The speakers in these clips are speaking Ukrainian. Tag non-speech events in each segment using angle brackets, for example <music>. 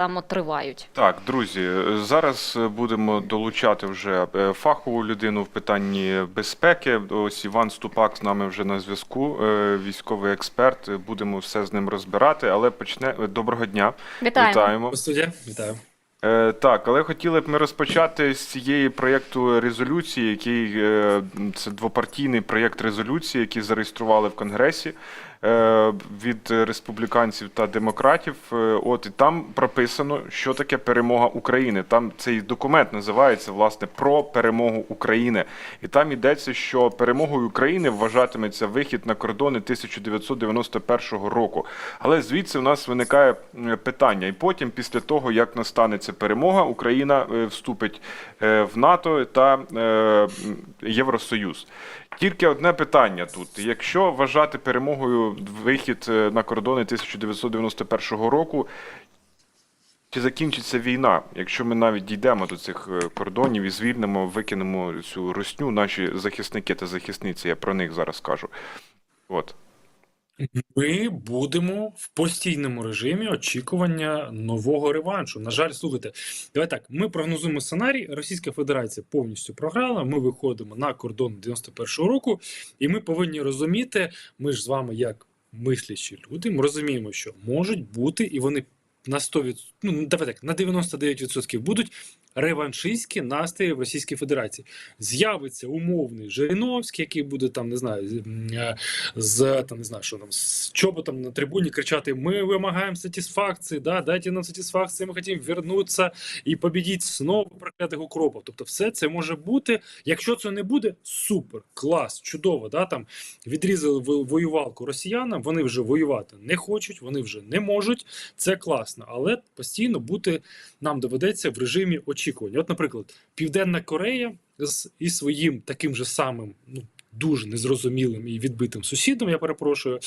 само тривають. Так, друзі, зараз будемо долучати вже е, фахову людину в питанні безпеки. Ось Іван Ступак з нами вже на зв'язку, е, військовий експерт. Будемо все з ним розбирати. Але почне доброго дня. Вітаємо. Вітаємо. Студія, вітаю. Е, так, але хотіли б ми розпочати з цієї проєкту резолюції, який е, це двопартійний проєкт резолюції, який зареєстрували в Конгресі е, від республіканців та демократів. Е, от і там прописано, що таке перемога України. Там цей документ називається власне про перемогу України. І там йдеться, що перемогою України вважатиметься вихід на кордони 1991 року. Але звідси в нас виникає питання. І потім, після того, як настане ця перемога, Україна е, вступить е, в НАТО та е, Євросоюз. Тільки одне питання тут: якщо вважати перемогою вихід е, на кордони 1991 року. Чи закінчиться війна, якщо ми навіть дійдемо до цих е, кордонів і звільнимо, викинемо цю русню, наші захисники та захисниці, я про них зараз кажу. От. Ми будемо в постійному режимі очікування нового реваншу. На жаль, слухайте, давай так. Ми прогнозуємо сценарій. Російська Федерація повністю програла. Ми виходимо на кордон 91-го року, і ми повинні розуміти. Ми ж з вами, як мислячі люди, ми розуміємо, що можуть бути, і вони на 100%, ну давай так, на 99% будуть реваншистські настрої в Російській Федерації. З'явиться умовний Жириновський, який буде там, не знаю, з- е, там не знаю, що там з чоботом на трибуні кричати: Ми вимагаємо сатисфакції, да, дайте нам сатисфакції, ми хочемо вернутися і побідіть знову проклятих укропів. Тобто, все це може бути. Якщо це не буде, супер, клас, чудово. Да, там відрізали воювалку росіянам, вони вже воювати не хочуть, вони вже не можуть. Це класно, але постійно бути нам доведеться в режимі. От, наприклад, Південна Корея з і своїм таким же самим, ну дуже незрозумілим і відбитим сусідом, я перепрошую, е,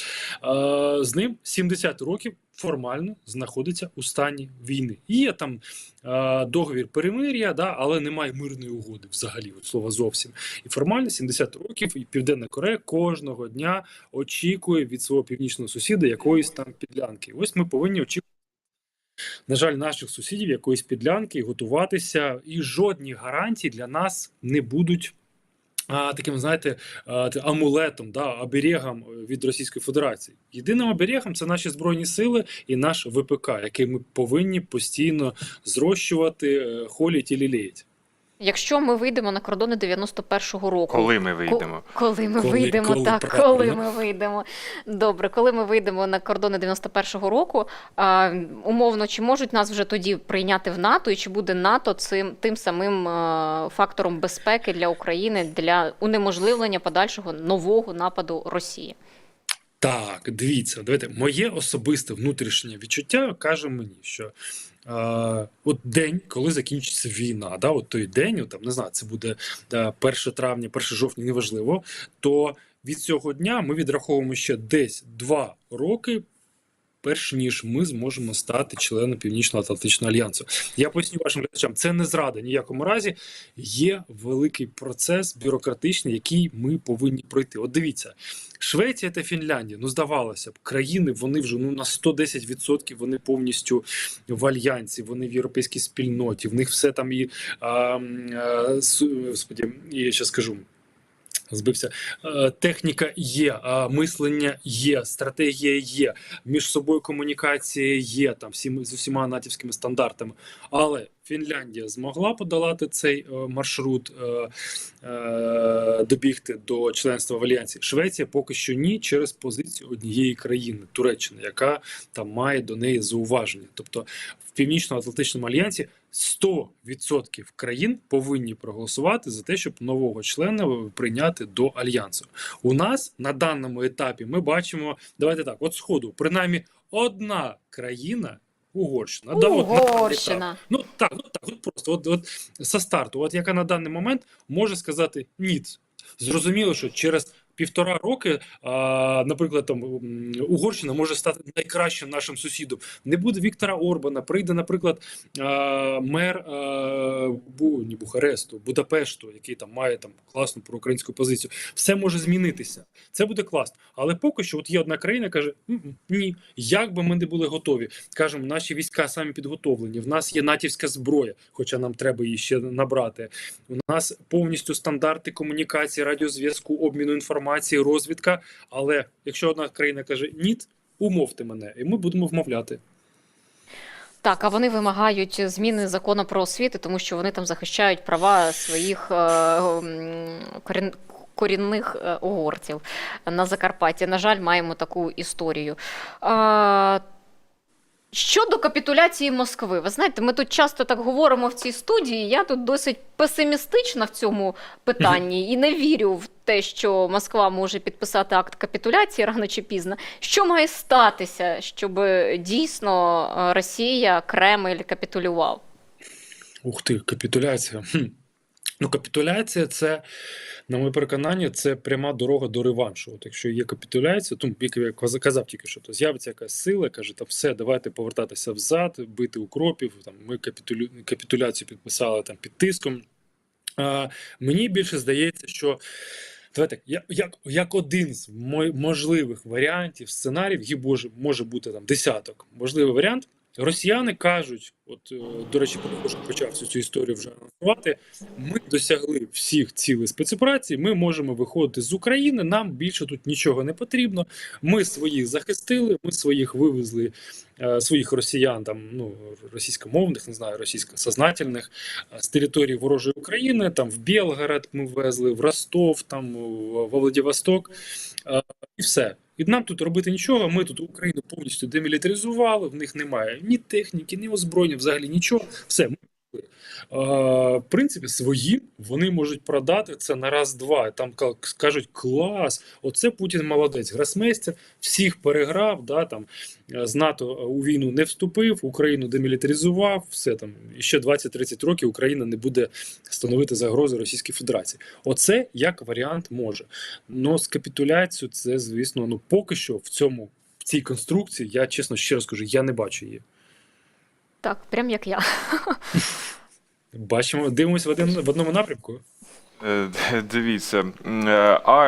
з ним 70 років формально знаходиться у стані війни. Є там е, договір перемир'я, да, але немає мирної угоди взагалі, от слова зовсім. І формально 70 років і Південна Корея кожного дня очікує від свого північного сусіда якоїсь там підлянки. Ось ми повинні очікувати. На жаль, наших сусідів якоїсь підлянки готуватися, і жодні гарантії для нас не будуть. А, таким, знаєте, амулетом, да, оберегом від Російської Федерації. Єдиним оберегом це наші збройні сили і наш ВПК, який ми повинні постійно зрощувати, е, холіть і лілеять. Якщо ми вийдемо на кордони 91-го року, Коли ми вийдемо? Ко- Коли ми Коли- вийдемо, коли, так, правильно. коли ми вийдемо. Добре, коли ми вийдемо на кордони 91-го року, а, умовно, чи можуть нас вже тоді прийняти в НАТО, і чи буде НАТО цим тим самим а, фактором безпеки для України для унеможливлення подальшого нового нападу Росії? Так, дивіться, давайте моє особисте внутрішнє відчуття каже мені, що е, от день, коли закінчиться війна, да, от той день, от, там не знаю, це буде е, 1 травня, 1 жовтня, неважливо. То від цього дня ми відраховуємо ще десь 2 роки. Перш ніж ми зможемо стати членом Північно-Атлантичного альянсу, я поясню вашим глядачам, це не зрада ніякому разі. Є великий процес бюрократичний, який ми повинні пройти. От дивіться, Швеція та Фінляндія, ну здавалося б, країни вони вже ну на 110% вони повністю в альянсі, вони в європейській спільноті. В них все там і а, а, господі, і ще скажу. Збився Е, техніка є, мислення є, стратегія є, між собою комунікація є там всі з усіма натівськими стандартами. Але Фінляндія змогла подолати цей е, маршрут, е, е, добігти до членства в альянсі. Швеція поки що ні, через позицію однієї країни Туреччини, яка там має до неї зауваження. Тобто в північно-атлантичному альянсі 100% країн повинні проголосувати за те, щоб нового члена прийняти до альянсу. У нас на даному етапі ми бачимо, давайте так, от сходу, принаймні одна країна. Угорщина. Да, от. Угорщина. Ну так, ну так, от просто от, от со старту, от яка на даний момент може сказати ні. Зрозуміло, що через півтора роки, а, наприклад, там Угорщина може стати найкращим нашим сусідом. Не буде Віктора Орбана, прийде, наприклад, а, мер а, Бу, ні, Бухаресту, Будапешту, який там має там класну проукраїнську позицію. Все може змінитися. Це буде класно. Але поки що, от є одна країна, каже: ні, як би ми не були готові. Кажемо, наші війська самі підготовлені. В нас є натівська зброя, хоча нам треба її ще набрати. У нас повністю стандарти комунікації, радіозв'язку, обміну інформації, розвідка. Але якщо одна країна каже ні, умовте мене, і ми будемо вмовляти. Так, а вони вимагають зміни закону про освіту, тому що вони там захищають права своїх е, корін, корінних е, угорців на Закарпатті. На жаль, маємо таку історію. Щодо капітуляції Москви, ви знаєте, ми тут часто так говоримо в цій студії. Я тут досить песимістична в цьому питанні і не вірю в те, що Москва може підписати акт капітуляції рано чи пізно. Що має статися, щоб дійсно е, Росія, Кремль капітулював? Ух ти, капітуляція. Ну, капітуляція це, на моє переконання, це пряма дорога до реваншу. От якщо є капітуляція, то як казав тільки що, то з'явиться якась сила, каже, там все, давайте повертатися взад, бити укропів. Там ми капітулю... капітуляцію підписали там під тиском. А, мені більше здається, що. Давайте як, як, один з мо- можливих варіантів, сценаріїв, їх може, може бути там десяток. Можливий варіант. Росіяни кажуть, от е, до речі, Петрошко почав всю цю історію вже анонсувати. Ми досягли всіх цілей спецоперації. Ми можемо виходити з України. Нам більше тут нічого не потрібно. Ми своїх захистили, ми своїх вивезли, е, своїх росіян, там ну російськомовних, не знаю, російськосознательних е, з території ворожої України. Там в Білгород ми везли, в Ростов, там в во Владивосток, і все. І нам тут робити нічого. Ми тут Україну повністю демілітаризували. В них немає ні техніки, ні озброєння, взагалі нічого. Все, в принципі, свої вони можуть продати це на раз-два. Там ка- скажуть клас, оце Путін молодець. Гросмейстер всіх переграв. Да, там е, з НАТО у війну не вступив, Україну демілітаризував. Все там і ще 20-30 років Україна не буде становити загрози Російській Федерації. Оце як варіант може. Но з капітуляцією це, звісно, ну поки що в цьому в цій конструкції, я чесно ще раз кажу, я не бачу її. Так, прям як я. Бачимо, дивимося в один в одному напрямку. Е, <laughs> Дивіться, е, а